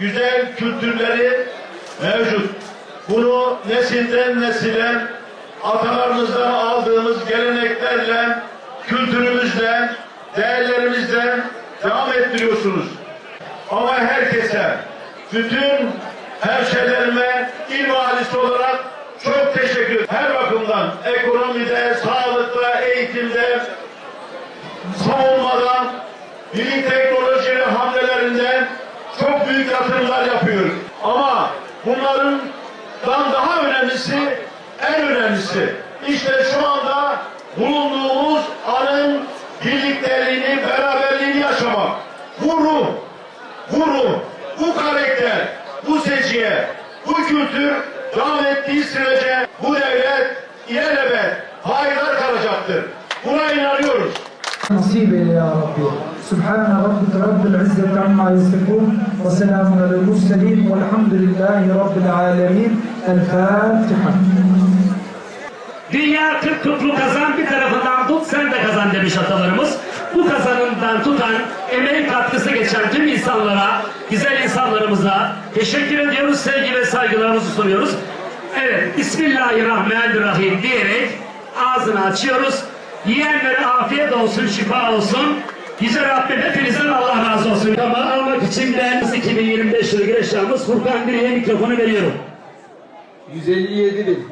güzel kültürleri mevcut. Bunu nesilden nesile atalarımızdan aldığımız geleneklerle, kültürümüzle, değerlerimizle devam ettiriyorsunuz. Ama herkese, bütün hemşehrilerime il valisi olarak çok teşekkür. Her bakımdan ekonomide, sağlıkta, eğitimde, savunmada, bilim Ama bunların daha önemlisi, en önemlisi işte şu anda bulunduğumuz anın birliklerini, beraberliğini yaşamak. Bu ruh, bu ruh, bu karakter, bu seçiye, bu kültür devam ettiği sürece bu devlet ilelebet payidar kalacaktır. Buna inanıyoruz nasip eyle ya Rabbi. Subhane Rabbik Rabbil İzzet amma yasifun ve selamun alel murselin velhamdülillahi Rabbil alemin. El Fatiha. Dünya kırk kutlu kazan bir tarafından tut sen de kazan demiş atalarımız. Bu kazanından tutan, emeğin katkısı geçen tüm insanlara, güzel insanlarımıza teşekkür ediyoruz, sevgi ve saygılarımızı sunuyoruz. Evet, Bismillahirrahmanirrahim diyerek ağzını açıyoruz. Yiyenlere afiyet olsun, şifa olsun. Yüce Rabbim hepinizden Allah razı olsun. Ama almak için ben 2025 yılı güreşlerimiz Furkan Diri'ye mikrofonu veriyorum. 157 bin.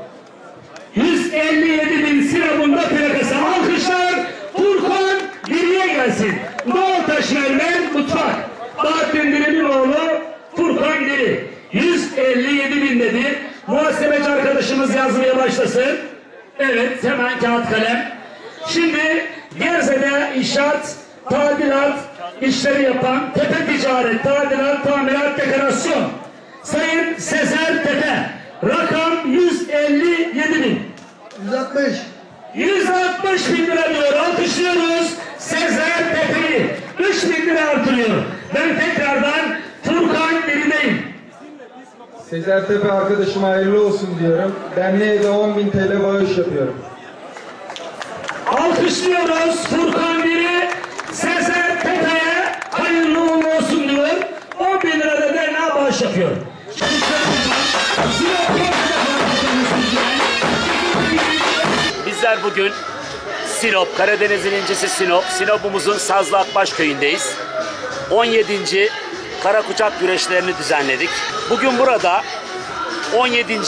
157 bin Sinop'unda plakası alkışlar Furkan geriye gelsin. Doğu Taşvermen Mutfak. Bahattin Diri'nin oğlu Furkan Diri. 157 bin dedi. Muhasebeci arkadaşımız yazmaya başlasın. Evet hemen kağıt kalem. Şimdi Gerze'de inşaat, tadilat işleri yapan Tepe Ticaret, Tadilat, Tamirat, Dekorasyon. Sayın Sezer Tepe. Rakam 157 bin. 160. 160 bin lira diyor. Alkışlıyoruz. Sezer Tepe'yi. 3 bin lira artırıyor. Ben tekrardan Furkan Diri'deyim. Sezer Tepe arkadaşıma hayırlı olsun diyorum. Derneğe de 10 bin TL bağış yapıyorum. Alkışlıyoruz Furkan Diri. Sezer Tepe'ye hayırlı uğurlu olsun diyor. 10 bin lira da derneğe bağış yapıyor. Bizler bugün Sinop, Karadeniz'in incisi Sinop, Sinop'umuzun Sazlı Akbaş köyündeyiz. 17. Kara Kucak güreşlerini düzenledik. Bugün burada 17.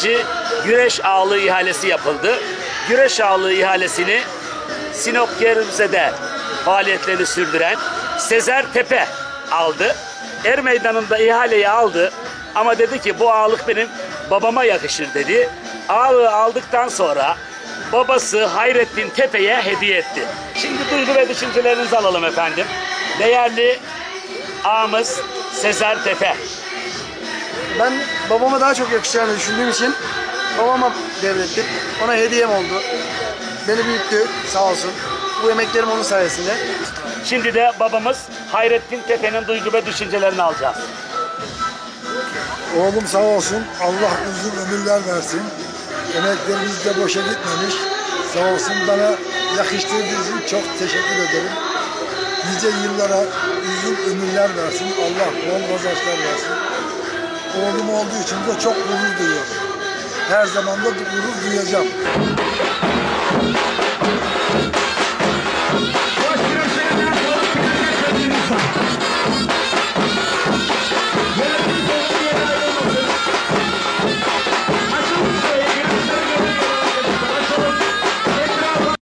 güreş ağlığı ihalesi yapıldı. Güreş ağlığı ihalesini Sinop Gerze'de faaliyetlerini sürdüren Sezer Tepe aldı. Er meydanında ihaleyi aldı ama dedi ki bu ağlık benim babama yakışır dedi. Ağlığı aldıktan sonra babası Hayrettin Tepe'ye hediye etti. Şimdi duygu ve düşüncelerinizi alalım efendim. Değerli ağamız Sezer Tepe. Ben babama daha çok yakışacağını düşündüğüm için babama devrettim. Ona hediyem oldu. Beni büyüttü sağ olsun. Bu emeklerim onun sayesinde. Şimdi de babamız Hayrettin Tepe'nin duygu ve düşüncelerini alacağız. Oğlum sağ olsun. Allah uzun ömürler versin. Emeklerimiz de boşa gitmemiş. Sağ olsun bana yakıştırdığı için çok teşekkür ederim. Nice yıllara uzun ömürler versin. Allah bol kazançlar versin. Oğlum olduğu için de çok gurur duyuyorum. Her zaman da gurur duyacağım. Thank you.